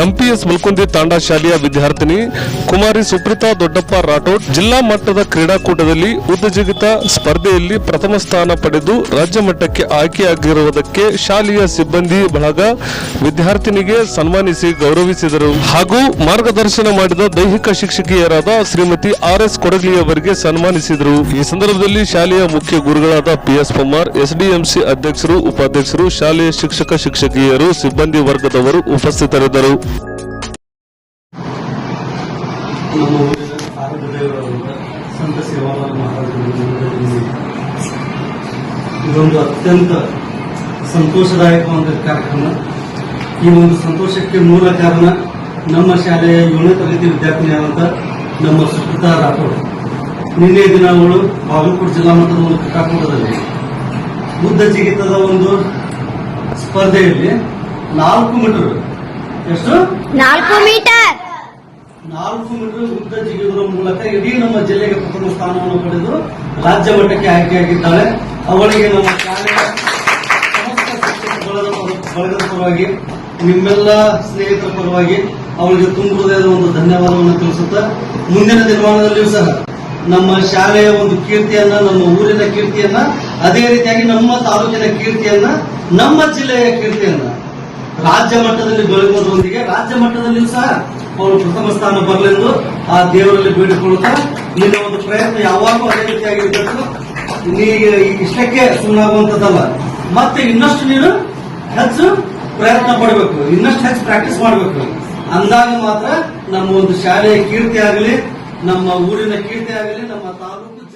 MPS ಮುಲ್ಕುಂದಿ ತಾಂಡಾ ಶಾಲೆಯ ವಿದ್ಯಾರ್ಥಿನಿ ಕುಮಾರಿ ಸುಪ್ರೀತಾ ದೊಡ್ಡಪ್ಪ ರಾಠೋಡ್ ಜಿಲ್ಲಾ ಮಟ್ಟದ ಕ್ರೀಡಾಕೂಟದಲ್ಲಿ ಉದ್ದಜಿಗಿತ ಸ್ಪರ್ಧೆಯಲ್ಲಿ ಪ್ರಥಮ ಸ್ಥಾನ ಪಡೆದು ರಾಜ್ಯ ಮಟ್ಟಕ್ಕೆ ಆಯ್ಕೆಯಾಗಿರುವುದಕ್ಕೆ ಶಾಲೆಯ ಸಿಬ್ಬಂದಿ ಬಳಗ ವಿದ್ಯಾರ್ಥಿನಿಗೆ ಸನ್ಮಾನಿಸಿ ಗೌರವಿಸಿದರು. ಹಾಗೂ ಮಾರ್ಗದರ್ಶನ ಮಾಡಿದ ದೈಹಿಕ ಶಿಕ್ಷಕಿಯರಾದ ಶ್ರೀಮತಿ ಆರ್ ಎಸ್ ಕೊಡಗ್ಲಿಯವರಿಗೆ ಸನ್ಮಾನಿಸಿದರು. ಈ ಸಂದರ್ಭದಲ್ಲಿ ಶಾಲೆಯ ಮುಖ್ಯ ಗುರುಗಳಾದ ಪಿ ಎಸ್ ಪಮ್ಮಾರ್ ಎಸ್ಡಿಎಂಸಿ ಅಧ್ಯಕ್ಷರು, ಉಪಾಧ್ಯಕ್ಷರು, ಶಾಲೆಯ ಶಿಕ್ಷಕ, ಶಿಕ್ಷಕಿಯರು, ಸಿಬ್ಬಂದಿ ವರ್ಗದವರು ಉಪಸ್ಥಿತರಿದ್ದರು. ನಮ್ಮ ಊರಿನ ಸಂತ ಸೇವಾಲಾಲ್ ಇದೊಂದು ಅತ್ಯಂತ ಸಂತೋಷದಾಯಕವಾದ ಕಾರ್ಯಕ್ರಮ. ಈ ಒಂದು ಸಂತೋಷಕ್ಕೆ ಮೂಲ ಕಾರಣ ನಮ್ಮ ಶಾಲೆಯ ಏಳನೇ ತರಗತಿ ವಿದ್ಯಾರ್ಥಿನಿಯಾದಂಥ ನಮ್ಮ ಸುಪ್ರತಾ ರಾಠೋಡ್ ನಿನ್ನೆ ದಿನ ಅವಳು ಬಾಗಲಕೋಟೆ ಜಿಲ್ಲಾ ಮಟ್ಟದ ಒಂದು ಕ್ರೀಡಾಕೂಟದಲ್ಲಿ ಬುದ್ಧ ಜಿಗಿತದ ಒಂದು ಸ್ಪರ್ಧೆಯಲ್ಲಿ ನಾಲ್ಕು ಮೀಟರ್. ಎಷ್ಟು? ನಾಲ್ಕು ಮೀಟರ್. ನಾಲ್ಕು ಮೀಟರ್ ಉದ್ದ ಜಿಗಿದ್ರ ಮೂಲಕ ಇಡೀ ನಮ್ಮ ಜಿಲ್ಲೆಗೆ ಪ್ರಥಮ ಸ್ಥಾನವನ್ನು ಪಡೆದು ರಾಜ್ಯ ಮಟ್ಟಕ್ಕೆ ಆಯ್ಕೆಯಾಗಿದ್ದಾಳೆ ಅವಳಿಗೆ ನಮ್ಮ ಶಾಲೆಯ ಬಳಗದ ಪರವಾಗಿ, ನಿಮ್ಮೆಲ್ಲ ಸ್ನೇಹಿತರ ಪರವಾಗಿ ಅವಳಿಗೆ ತುಂಬ ಹೃದಯದ ಒಂದು ಧನ್ಯವಾದವನ್ನು ತಿಳಿಸುತ್ತಾ, ಮುಂದಿನ ದಿನಮಾನದಲ್ಲಿಯೂ ಸಹ ನಮ್ಮ ಶಾಲೆಯ ಒಂದು ಕೀರ್ತಿಯನ್ನ, ನಮ್ಮ ಊರಿನ ಕೀರ್ತಿಯನ್ನ, ಅದೇ ರೀತಿಯಾಗಿ ನಮ್ಮ ತಾಲೂಕಿನ ಕೀರ್ತಿಯನ್ನ, ನಮ್ಮ ಜಿಲ್ಲೆಯ ಕೀರ್ತಿಯನ್ನ ರಾಜ್ಯ ಮಟ್ಟದಲ್ಲಿ ಬೆಳಗುವುದರೊಂದಿಗೆ ರಾಜ್ಯ ಮಟ್ಟದಲ್ಲಿಯೂ ಸಹ ಅವರು ಪ್ರಥಮ ಸ್ಥಾನ ಬರಲೆಂದು ಆ ದೇವರಲ್ಲಿ ಬೇಡಿಕೊಳ್ಳುತ್ತಾ ನಿನ್ನ ಒಂದು ಪ್ರಯತ್ನ ಯಾವಾಗಲೂ ಅದೇ ರೀತಿಯಾಗಿರ್ಬೇಕು ನೀ ಇಷ್ಟಕ್ಕೆ ಸುಮ್ಮನಾಗುವಂತದ್ದಲ್ಲ ಮತ್ತೆ ಇನ್ನಷ್ಟು ನೀನು ಹೆಚ್ಚು ಪ್ರಯತ್ನ ಪಡಬೇಕು. ಇನ್ನಷ್ಟು ಹೆಚ್ಚು ಪ್ರಾಕ್ಟೀಸ್ ಮಾಡಬೇಕು. ಅಂದಾಗ ಮಾತ್ರ ನಮ್ಮ ಒಂದು ಶಾಲೆಯ ಕೀರ್ತಿ ಆಗಲಿ, ನಮ್ಮ ಊರಿನ ಕೀರ್ತಿ ಆಗಲಿ, ನಮ್ಮ ತಾಲೂಕು